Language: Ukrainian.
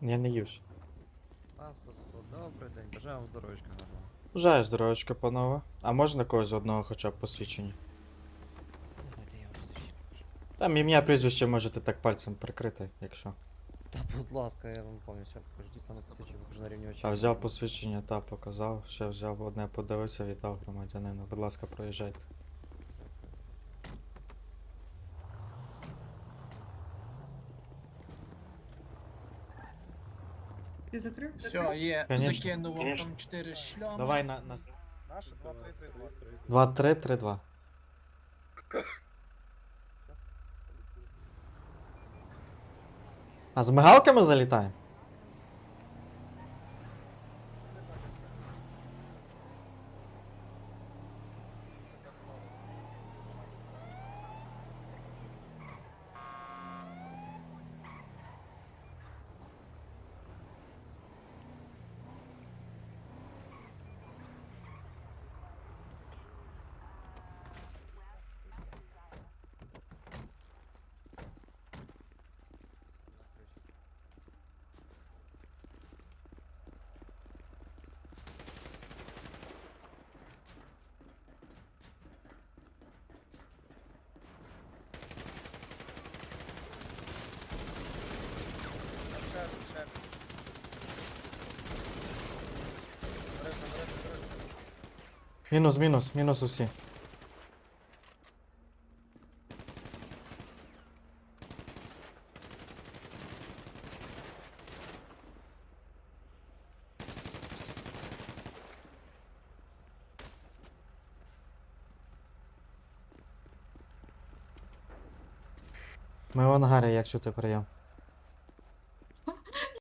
Я не їв. ще. Добрий день, бажаю вам здоров'ячка гарного. Бажаю здоровечка, панове. А можна когось одного хоча б посвідчення? Давайте я вам. Там ім'я прізвище можете так пальцем прикрити, якщо. Та будь ласка, я вам повністю покажу, дістану посвідчення, покажу на рівні очей. А взяв посвідчення, та показав, ще взяв одне, подивився, віддав громадянину. Будь ласка, проїжджайте. Ти закрив? Все, є. Конечно. Закинув вам Конечно. там 4 шльоми. Давай на. на... Наше 2, 3, 3, 2. 2, 3, 3, 2. А з мигалками залітаємо? Ще, ще. Бережно, бережно, бережно. Мінус, мінус, мінус усі. Ми в ангарі, як чути прийом.